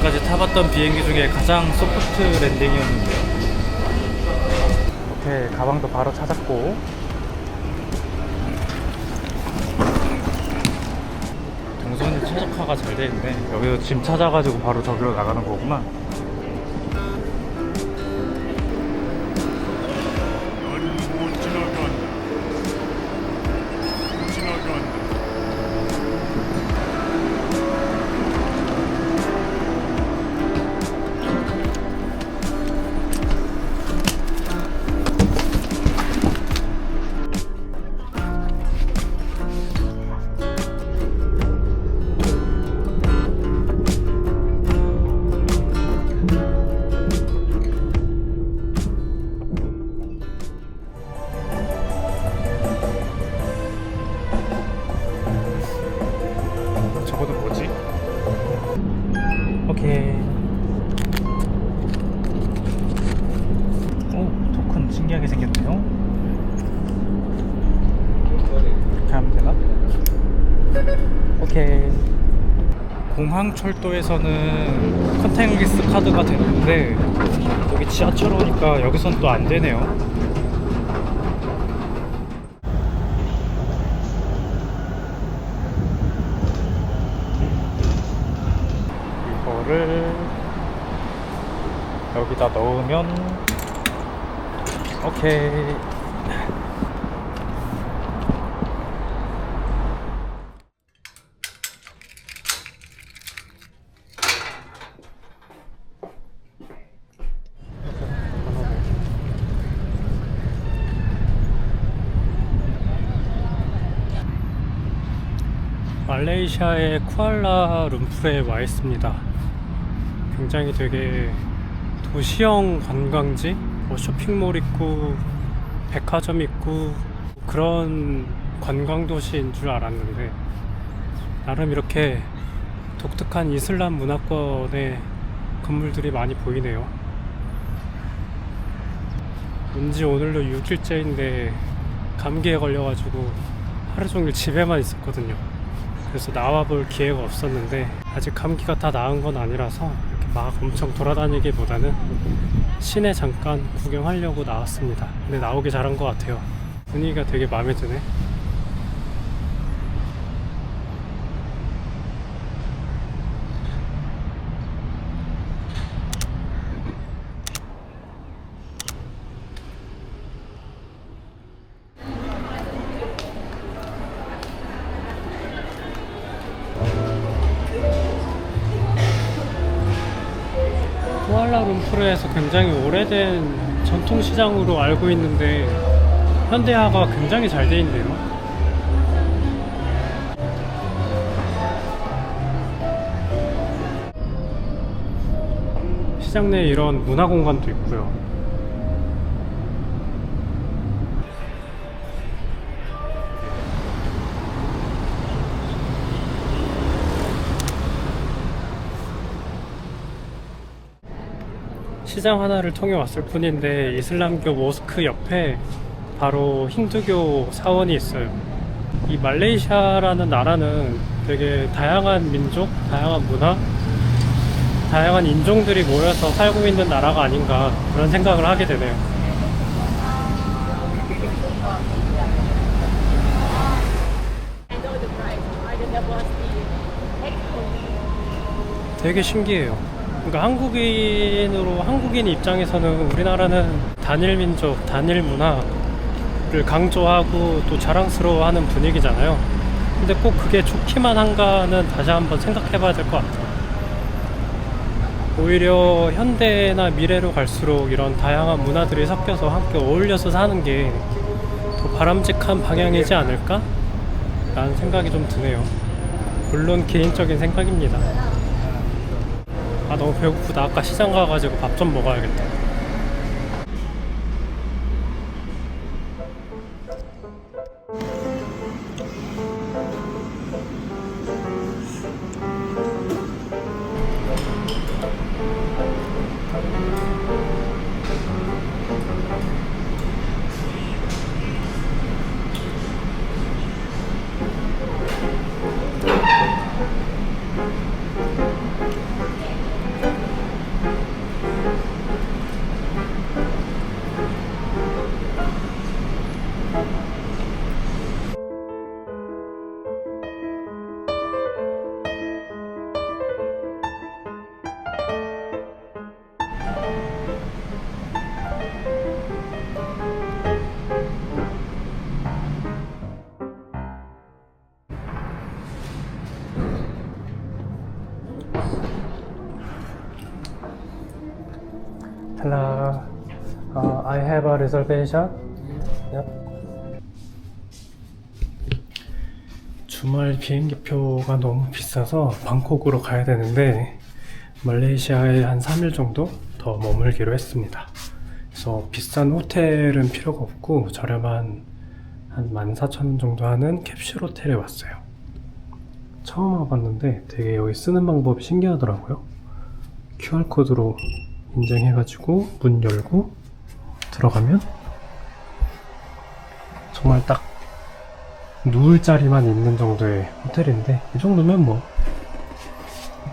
지금까지 타봤던 비행기 중에 가장 소프트 랜딩이었는데요. 이렇게 가방도 바로 찾았고 동선이 최적화가 잘 돼 있네. 여기서 짐 찾아가지고 바로 저기로 나가는 거구나. 오케이. 오, 토큰 신기하게 생겼네요. 하면 되나? 오케이. 공항 철도에서는 컨택리스 카드가 되는데 여기 지하철 오니까 여기선 또 안 되네요. 이거를 여기다 넣으면 오케이 말레이시아의 쿠알라룸푸르에 와 있습니다. 굉장히 되게 도시형 관광지, 뭐 쇼핑몰 있고 백화점 있고 그런 관광 도시인 줄 알았는데 나름 이렇게 독특한 이슬람 문화권의 건물들이 많이 보이네요. 왠지 오늘로 6일째인데 감기에 걸려가지고 하루 종일 집에만 있었거든요. 그래서 나와볼 기회가 없었는데 아직 감기가 다 나은 건 아니라서 막 엄청 돌아다니기보다는 시내 잠깐 구경하려고 나왔습니다. 근데 나오기 잘한 것 같아요. 분위기가 되게 마음에 드네. 쿠알라룸푸르에서 굉장히 오래된 전통 시장으로 알고 있는데 현대화가 굉장히 잘 돼 있네요. 시장 내에 이런 문화 공간도 있고요. 시장 하나를 통해 왔을 뿐인데 이슬람교 모스크 옆에 바로 힌두교 사원이 있어요. 이 말레이시아라는 나라는 되게 다양한 민족, 다양한 문화, 다양한 인종들이 모여서 살고 있는 나라가 아닌가 그런 생각을 하게 되네요. 되게 신기해요. 그러니까 한국인으로 한국인 입장에서는 우리나라는 단일 민족, 단일 문화를 강조하고 또 자랑스러워하는 분위기잖아요. 근데 꼭 그게 좋기만 한가는 다시 한번 생각해봐야 될 것 같아요. 오히려 현대나 미래로 갈수록 이런 다양한 문화들이 섞여서 함께 어울려서 사는 게 더 바람직한 방향이지 않을까? 라는 생각이 좀 드네요. 물론 개인적인 생각입니다. 아 너무 배고프다. 아까 시장 가가지고 밥 좀 먹어야겠다 reservation? Yep. 주말 비행기표가 너무 비싸서 방콕으로 가야 되는데 말레이시아에 한 3일 정도 더 머물기로 했습니다. 그래서 비싼 호텔은 필요가 없고 저렴한 한 14,000원 정도 하는 캡슐 호텔에 왔어요. 처음 와봤는데 되게 여기 쓰는 방법이 신기하더라고요. QR코드로 인증해가지고 문 열고 들어가면 정말 딱 누울 자리만 있는 정도의 호텔인데 이 정도면 뭐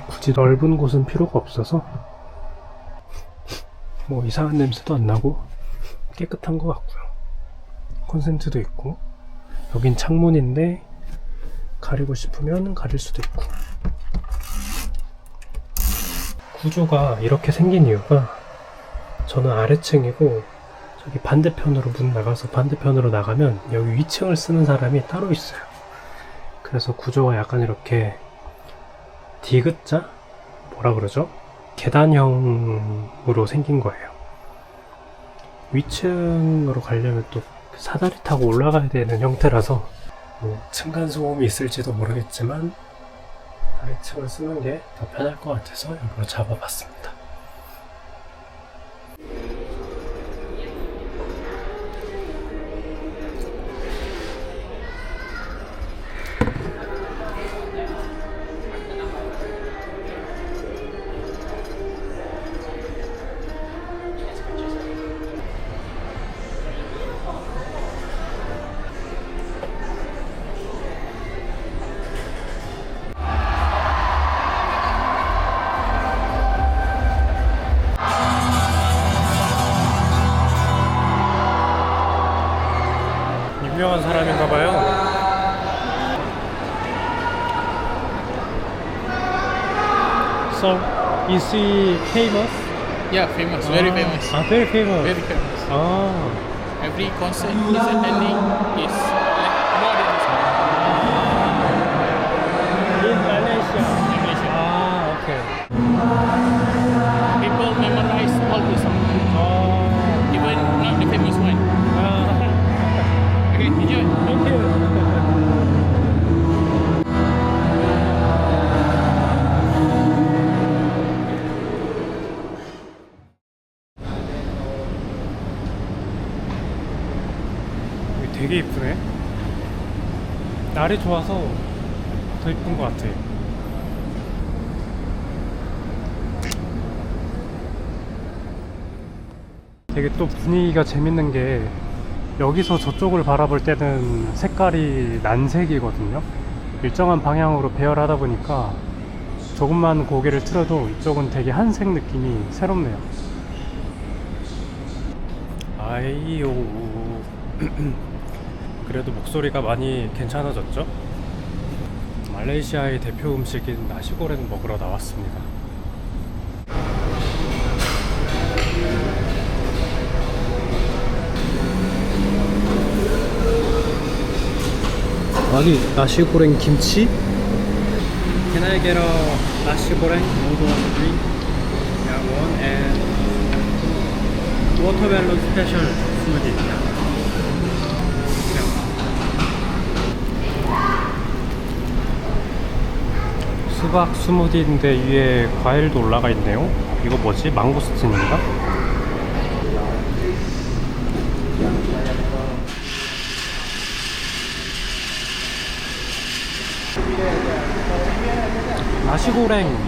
굳이 넓은 곳은 필요가 없어서 뭐 이상한 냄새도 안 나고 깨끗한 것 같고요. 콘센트도 있고 여긴 창문인데 가리고 싶으면 가릴 수도 있고 구조가 이렇게 생긴 이유가 저는 아래층이고 저기 반대편으로 문 나가서 반대편으로 나가면 여기 위층을 쓰는 사람이 따로 있어요. 그래서 구조가 약간 이렇게 디귿자 뭐라 그러죠? 계단형으로 생긴 거예요. 위층으로 가려면 또 사다리 타고 올라가야 되는 형태라서 뭐 층간 소음이 있을지도 모르겠지만 아래층을 쓰는 게 더 편할 것 같아서 일부러 잡아봤습니다. So, is he famous? Yeah, famous, very Ah, famous, Ah, very famous. very famous. Ah, Every concert he's attending is 날이 좋아서 더 이쁜 것 같아. 되게 또 분위기가 재밌는 게 여기서 저쪽을 바라볼 때는 색깔이 난색이거든요. 일정한 방향으로 배열하다 보니까 조금만 고개를 틀어도 이쪽은 되게 한색 느낌이 새롭네요. 아이요. 그래도 목소리가 많이 괜찮아졌죠? 말레이시아의 대표 음식인 나시고랭 먹으러 나왔습니다. 아니 나시고랭 김치? Noodle drink? Yeah, one and watermelon special smoothie. 수박 스무디인데 위에 과일도 올라가 있네요. 이거 뭐지? 망고스틴인가? 나시고랭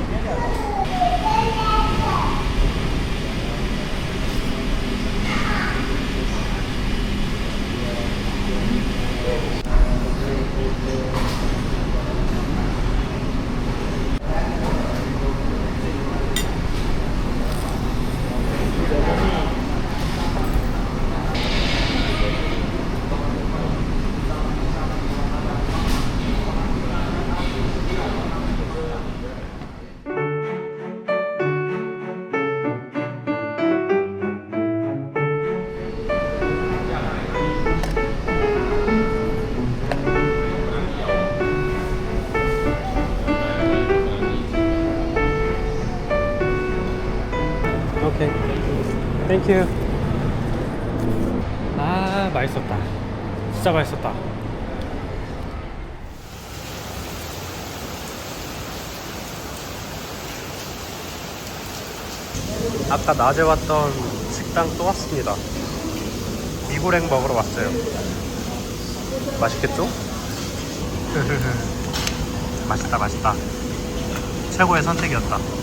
땡큐 맛있었다. 진짜 맛있었다. 아까 낮에 왔던 식당 또 왔습니다. 미고랭 먹으러 왔어요. 맛있겠죠? 맛있다, 맛있다. 최고의 선택이었다.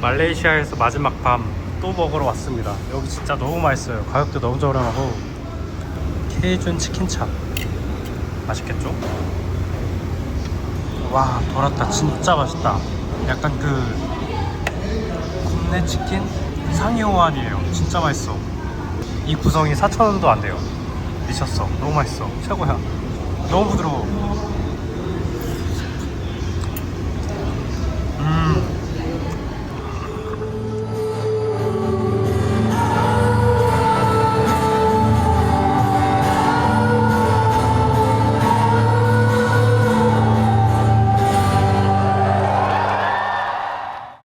말레이시아에서 마지막 밤 또 먹으러 왔습니다. 여기 진짜 너무 맛있어요. 가격도 너무 저렴하고 케이준 치킨찹 맛있겠죠? 와 돌았다 진짜 맛있다. 약간 그 굽네 치킨 상위 호환이에요. 진짜 맛있어. 이 구성이 4,000원도 안 돼요. 미쳤어. 너무 맛있어. 최고야. 너무 부드러워. 음.